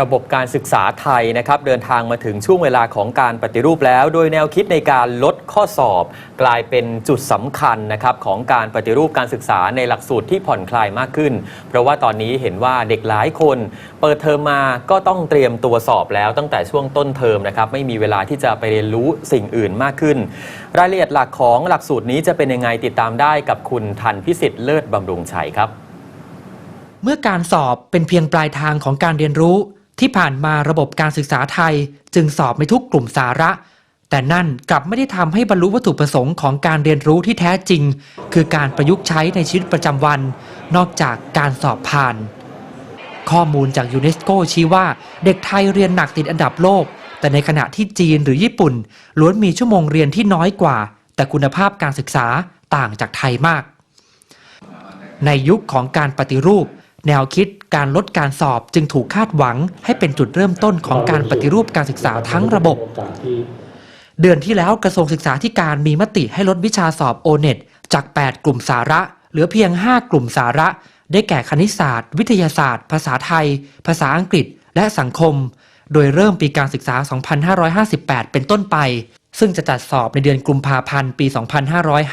ระบบการศึกษาไทยนะครับเดินทางมาถึงช่วงเวลาของการปฏิรูปแล้ว โดยแนวคิดในการลดข้อสอบ กลายเป็นจุดสำคัญนะครับของการปฏิรูปการศึกษาในหลักสูตรที่ผ่อนคลายมากขึ้น เพราะว่าตอนนี้เห็นว่าเด็กหลายคน เปิดเทอมมาก็ต้องเตรียมตัวสอบแล้วตั้งแต่ช่วงต้นเทอมนะครับไม่มีเวลาที่จะไปเรียนรู้สิ่งอื่นมากขึ้น รายละเอียดหลักของหลักสูตรนี้จะเป็นยังไงติดตามได้กับคุณทันพิสิทธิ์เลิศบำรุงชัยครับเมื่อการสอบเป็นเพียงปลายทางของการเรียนรู้ ที่ผ่านมาระบบการศึกษาไทยจึงสอบไม่ทุกกลุ่มสาระ แต่นั่นกลับไม่ได้ทำให้บรรลุวัตถุประสงค์ของการเรียนรู้ที่แท้จริง คือการประยุกต์ใช้ในชีวิตประจำวัน นอกจากการสอบผ่าน ข้อมูลจากยูเนสโกชี้ว่าเด็กไทยเรียนหนักติดอันดับโลก แต่ในขณะที่จีนหรือญี่ปุ่น ล้วนมีชั่วโมงเรียนที่น้อยกว่า แต่คุณภาพการศึกษาต่างจากไทยมาก ในยุคของการปฏิรูป แนวคิดการลดการสอบจึงถูกคาดหวังให้เป็นจุดเริ่มต้นของการปฏิรูปการศึกษาทั้งระบบ เดือนที่แล้วกระทรวงศึกษาธิการมีมติให้ลดวิชาสอบโอเน็ตจาก 8 กลุ่มสาระ เหลือเพียง 5 กลุ่มสาระ ได้แก่คณิตศาสตร์ วิทยาศาสตร์ ภาษาไทย ภาษาอังกฤษ และสังคม โดยเริ่มปีการศึกษา 2558 เป็นต้นไป ซึ่งจะจัดสอบในเดือนกุมภาพันธ์ปี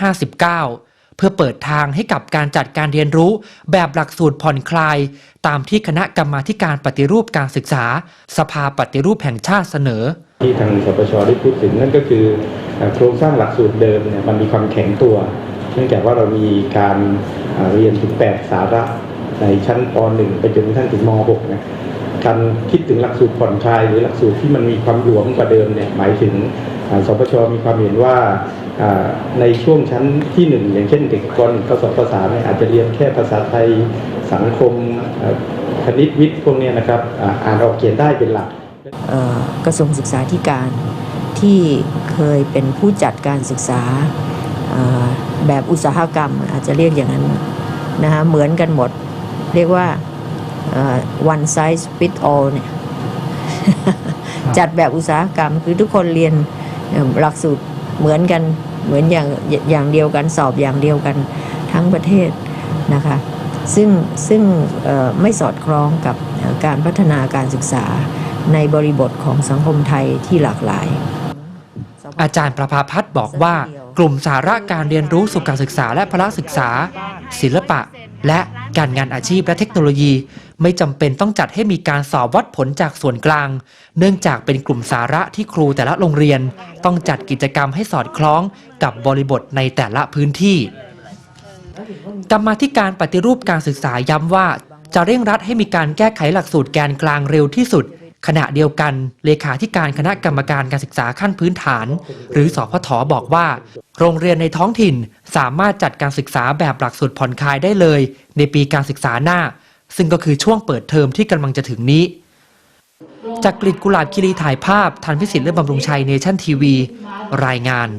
2559 เพื่อเปิดทางให้กับการจัดการเรียนรู้ แบบหลักสูตรผ่อนคลาย ตามที่คณะกรรมาการปฏิรูปการศึกษา สภาปฏิรูปแห่งชาติเสนอ ที่ทางสปชได้พูดถึงนั่นก็คือโครงสร้างหลักสูตรเดิมเนี่ยมันมีความแข็งตัว เนื่องจากว่าเรามีการเรียนถึง 8 สาระในชั้นป .1 ไปจนกระทั่งถึงม .6 นะการคิดถึงหลักสูตรผ่อนคลายหรือหลักสูตรที่มันมีความหลวมกว่าเดิมเนี่ยหมายถึง สปชมีความเห็นว่าในช่วงชั้นที่หนึ่งอย่างเช่นเด็กป .1 ก็สอบภาษาเนี่ยอาจจะเรียนแค่ภาษาไทยสังคมคณิตวิทย์พวกเนี้ยนะครับอ่านออกเขียนได้เป็นหลักกระทรวงศึกษาธิการที่เคยเป็นผู้จัดการศึกษาแบบอุตสาหกรรมอาจจะเรียกอย่างนั้นนะคะเหมือนกันหมด เรียกว่า one size fit all เนี่ยจัดแบบอุตสาหกรรมคือทุกคนเรียน หลักสูตรเหมือนกันเหมือนอย่างอย่างเดียวกันสอบอย่างเดียวกันทั้งประเทศนะคะซึ่งซึ่งไม่สอดคล้องกับการพัฒนาการศึกษาในบริบทของสังคมไทยที่หลากหลาย อาจารย์ประภาพัฒน์บอกว่า กลุ่มสาระการเรียนรู้สู่การศึกษาและพละศึกษา ศิลปะ และการงานอาชีพและเทคโนโลยีไม่จำเป็นต้องจัดให้มีการสอบวัดผลจากส่วนกลาง เนื่องจากเป็นกลุ่มสาระที่ครูแต่ละโรงเรียน ต้องจัดกิจกรรมให้สอดคล้องกับบริบทในแต่ละพื้นที่กรรมาธิการปฏิรูปการศึกษาย้ำว่า จะเร่งรัดให้มีการแก้ไขหลักสูตรแกนกลางเร็วที่สุด ขณะเดียวกัน เลขาธิการคณะกรรมการการศึกษาขั้นพื้นฐาน หรือสพทบอกว่า โรงเรียนในท้องถิ่นสามารถจัดการศึกษาแบบหลักสูตรผ่อนคลายได้เลย ในปีการศึกษาหน้า ซึ่งก็คือช่วงเปิดเทอมที่กำลังจะถึงนี้ จากกลิดกุหลาบคิรีถ่ายภาพทันพิสิทธิ์เลือบำรุงชัยเนชั่นทีวี รายงาน